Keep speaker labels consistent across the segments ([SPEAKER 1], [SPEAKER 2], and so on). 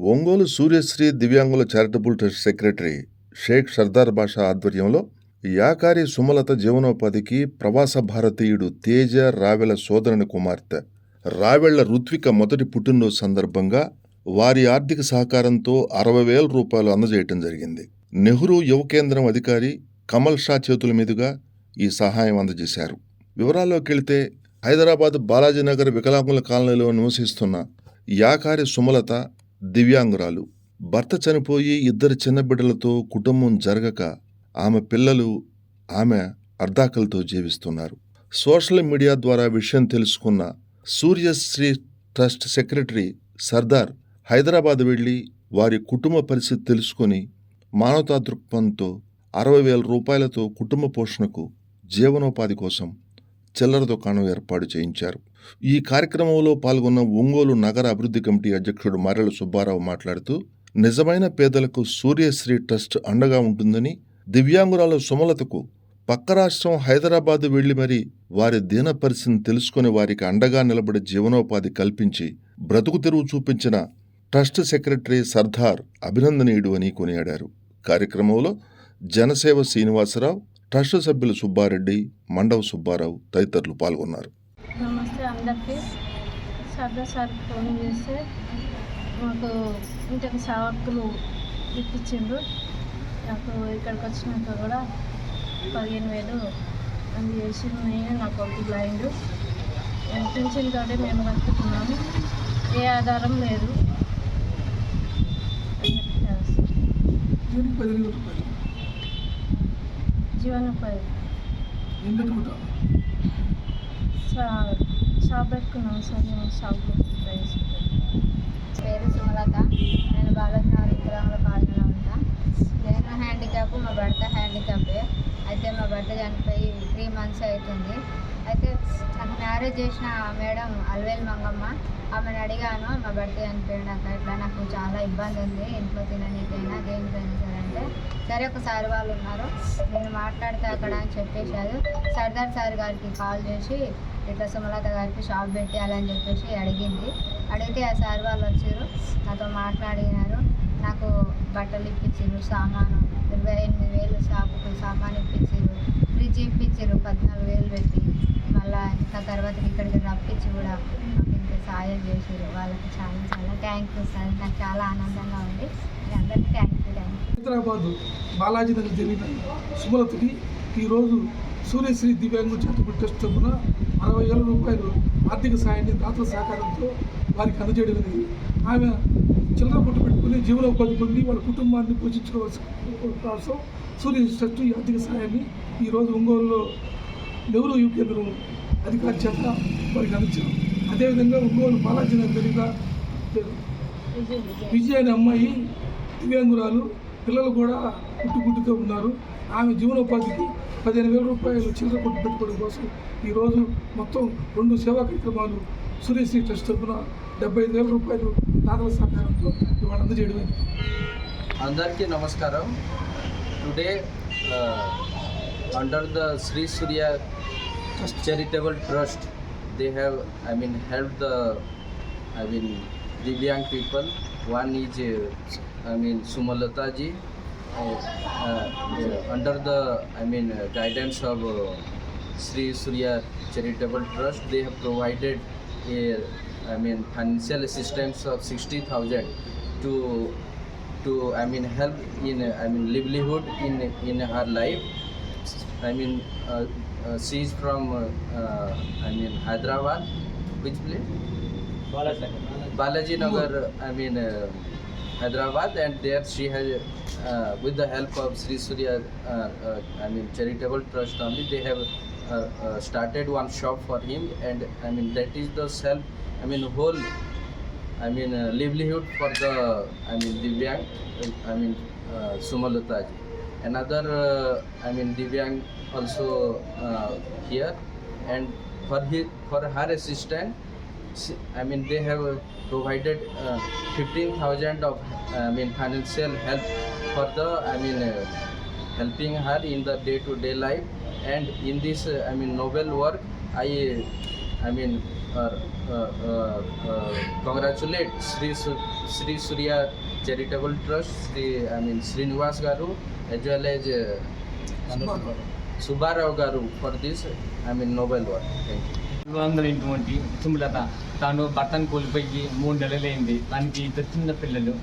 [SPEAKER 1] ఒంగోలు సూర్యశ్రీ దివ్యాంగుల charitable trust secretary Sheikh Sardar Basha ఆధ్వర్యంలో యాకారి సుమలత జీవనోపాధికి ప్రవాస భారతీయుడు తేజ రావెల సోదరుని కుమార్తె రావెళ్ళ రుత్విక మొదటి పుట్టినరోజు సందర్భంగా వారి ఆర్థిక సహకారంతో అరవై వేల రూపాయలు అందజేయటం జరిగింది. నెహ్రూ యువ కేంద్రం అధికారి కమల్ షా చేతుల మీదుగా ఈ సహాయం అందజేశారు. వివరాల్లోకి వెళితే హైదరాబాద్ బాలాజీనగర్ వికలాంగుల కాలనీలో నివసిస్తున్న యాకారి సుమలత దివ్యాంగురాలు. భర్త చనిపోయి ఇద్దరు చిన్న బిడ్డలతో కుటుంబం జరగక ఆమె పిల్లలు ఆమె అర్ధాకలతో జీవిస్తున్నారు. సోషల్ మీడియా ద్వారా విషయం తెలుసుకున్న సూర్యశ్రీ ట్రస్ట్ సెక్రటరీ సర్దార్ హైదరాబాద్ వెళ్ళి వారి కుటుంబ పరిస్థితి తెలుసుకొని మానవతా దృక్పథంతో అరవై వేల రూపాయలతో కుటుంబ పోషణకు జీవనోపాధి కోసం చిల్లర దుకాణం ఏర్పాటు చేయించారు. ఈ కార్యక్రమంలో పాల్గొన్న ఒంగోలు నగర అభివృద్ధి కమిటీ అధ్యక్షుడు మర్రెల సుబ్బారావు మాట్లాడుతూ నిజమైన పేదలకు సూర్యశ్రీ ట్రస్ట్ అండగా ఉంటుందని దివ్యాంగురాల సుమలతకు పక్క రాష్ట్రం హైదరాబాద్ వెళ్ళి మరి వారి దీన పరిస్థితిని తెలుసుకుని వారికి అండగా నిలబడి జీవనోపాధి కల్పించి బ్రతుకు తెరువు చూపించిన ట్రస్ట్ సెక్రటరీ సర్దార్ అభినందనీయుడు అని కొనియాడారు. కార్యక్రమంలో జనసేవ శ్రీనివాసరావు ట్రస్ట్ సభ్యులు సుబ్బారెడ్డి మండవ సుబ్బారావు తదితరులు పాల్గొన్నారు.
[SPEAKER 2] నమస్తే అందరికీ. సర్దా సార్ ఫోన్ చేస్తే మాకు ఇంటికి సవక్కులు ఇప్పించిండ్రు. నాకు ఇక్కడికి వచ్చినాక కూడా పదిహేను వేలు అది చేసి నేను నా కొడుకు బ్లైండ్ పెన్షన్ తోటే మేము బతుకుతున్నాము ఏ ఆధారం లేదు. జీవనోపాధి షాప్ పెట్టుకున్నాం సార్ షాప్లో ప్రైస్
[SPEAKER 3] పేరు సుమలత. నేను బాలజ్ఞాన వికలాంగుల కాలనీలో ఉంటా. నేను హ్యాండిక్యాప్ మా భర్త హ్యాండిక్యాపే. అయితే మా భర్త చనిపోయి త్రీ మంత్స్ అవుతుంది. మ్యారేజ్ చేసిన మేడం అల్వేల్ మంగమ్మ ఆమెను అడిగాను మా భర్త చనిపోయినాక ఇట్లా నాకు చాలా ఇబ్బంది ఉంది. ఇంట్లో తిననీకైనా దేనికైనా సరే. అంటే సరే ఒక సార్ వాళ్ళు ఉన్నారు. నేను మాట్లాడితే అక్కడ అని చెప్పేశారు. సర్దార్ సార్ గారికి కాల్ చేసి ఇట్లా సుమలత గారికి షాప్ పెట్టాలని చెప్పేసి అడిగింది. అడిగితే ఆ సార్ వాళ్ళు వచ్చారు. నాతో మాట్లాడినారు. నాకు బట్టలు ఇప్పించారు సామాను ఇరవై ఎనిమిది వేలు షాపుకు సామాను ఇప్పించారు. ఫ్రిడ్జ్ ఇప్పించారు పద్నాలుగు వేలు పెట్టి. మళ్ళీ ఇంకా తర్వాత ఇక్కడికి రప్పించి కూడా మాకు ఇంత సాయం చేశారు వాళ్ళకి చాలా చాలా థ్యాంక్ యూ సార్. నాకు చాలా ఆనందంగా ఉంది. అందరికీ thank you thank you
[SPEAKER 4] Hyderabad Balaji దగ్గర జరిగిన సుమలతకి ఈరోజు సూర్యశ్రీ దివ్యాంగ చారిటబుల్ ట్రస్ట్ తరఫున అరవై వేల రూపాయలు ఆర్థిక సాయాన్ని దాతల సహకారంతో వారికి అందజేయడం అనేది ఆమె చిల్లర పుట్టు పెట్టుకుని జీవనోపాధి పొంది వాళ్ళ కుటుంబాన్ని పోషించుకోవాల్సిన కోసం సూర్య ట్రస్ట్ ఈ ఆర్థిక సాయాన్ని ఈరోజు ఒంగోలులో నెహ్రూ యువ అధికార చేత వారికి అందించారు అదేవిధంగా ఒంగోలు బాలాజీ నగర్ జరిగిన విజయ అనే అమ్మాయి దివ్యాంగురాలు పిల్లలు కూడా పుట్టుగుడ్డుతో ఉన్నారు. ఆమె జీవనోపాధికి పదిహేను వేల రూపాయలు చిల్లర కొట్టు పెట్టుకోవడం కోసం ఈరోజు మొత్తం రెండు సేవా కార్యక్రమాలు సూర్యశ్రీ ట్రస్ట్ తరఫున డెబ్బై ఐదు వేల రూపాయలు దాతల సహకారంతో ఇవాళ అందజేయడం
[SPEAKER 5] అందరికీ నమస్కారం. Today under the Sri Surya Charitable Trust, they have, I mean, helped the, I mean, Divyang people. One is, uh, I mean, Sumalata ji, uh, uh, under the, I mean, uh, guidance of uh, Sri Surya Charitable Trust, they have provided a, I mean, financial assistance of 60,000 to to I mean help in I mean livelihood in in her life I mean, uh, uh, she is from, uh, uh, I mean, Hyderabad. Which place? Balaji Balaji Nagar. I mean, uh, Hyderabad, and there she has, uh, with the help of Sri Surya, uh, uh, I mean, charitable trust only, they have uh, uh, started one shop for him, and I mean that is the self, I mean whole, I mean uh, livelihood for the, I mean Divyang, I mean uh, Sumalata ji. Another, uh, I mean Divyang also uh, here, and for his, for her assistant, I mean they have provided uh, 15,000 of I mean financial help for the I mean helping her in the day to day life. And in this I mean noble work I I mean uh, uh, uh, uh, congratulate Sri Sri Surya Charitable Trust, Sri I mean Srinivas Garu, as well as uh, Subbarao Garu for this I mean noble work. Thank you.
[SPEAKER 6] వందలైనటువంటి సుమలత తాను భర్తను కోల్పోయి మూడు నెలలైంది. తనకి ఇద్దరు చిన్న పిల్లలు.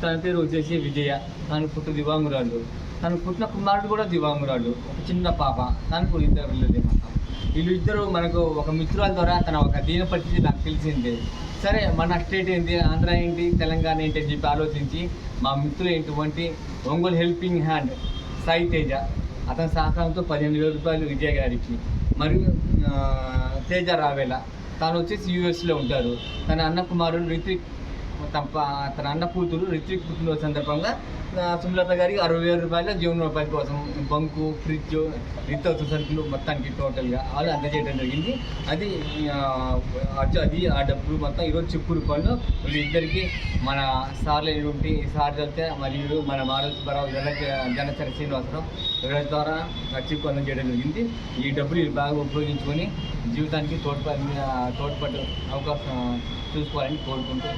[SPEAKER 6] తన పేరు వచ్చేసి విజయ. తను పుట్టు దివాంగురాలు. తను పుట్టిన కుమారుడు కూడా దివాంగురాలు. ఒక చిన్న పాప. తనకు ఇద్దరు పిల్లలు వీళ్ళు ఇద్దరు మనకు ఒక మిత్రుల ద్వారా తన ఒక దీన పరిస్థితి నాకు తెలిసిందే. సరే మన స్టేట్ ఏంటి? ఆంధ్ర ఏంటి? తెలంగాణ ఏంటి అని చెప్పి ఆలోచించి మా మిత్రులు ఏంటువంటి ఒంగోలు హెల్పింగ్ హ్యాండ్ సాయి తేజ అతని సహకారంతో పదిహేను వేల రూపాయలు విజయ గారికి మరియు తేజ రావేల తాను వచ్చేసి యూఎస్లో ఉంటారు. తన అన్న కుమారుడు రిత్విక్ తన తన అన్న కూతురు రిత్విక్ పుట్టినరోజు సందర్భంగా సుమలత గారికి అరవై వేల రూపాయల జీవనోపాధి కోసం బంకు ఫ్రిడ్జ్ నిత్యావసర సరుకులు మొత్తానికి టోటల్గా వాళ్ళు అందజేయడం జరిగింది. అది అది ఆ డబ్బులు మొత్తం ఈరోజు చెప్పు రూపాయలు వీళ్ళిద్దరికి మన సార్లు సార్ వెళ్తే మరియు మన మారల్ సుబ్బారావు జన జనచర శ్రీనివాసరావు వీళ్ళ ద్వారా ఖర్చుకు అందజేయడం జరిగింది. ఈ డబ్బులు బాగా ఉపయోగించుకొని జీవితానికి తోడ్పడి తోడ్పడే అవకాశం చూసుకోవాలని కోరుకుంటూ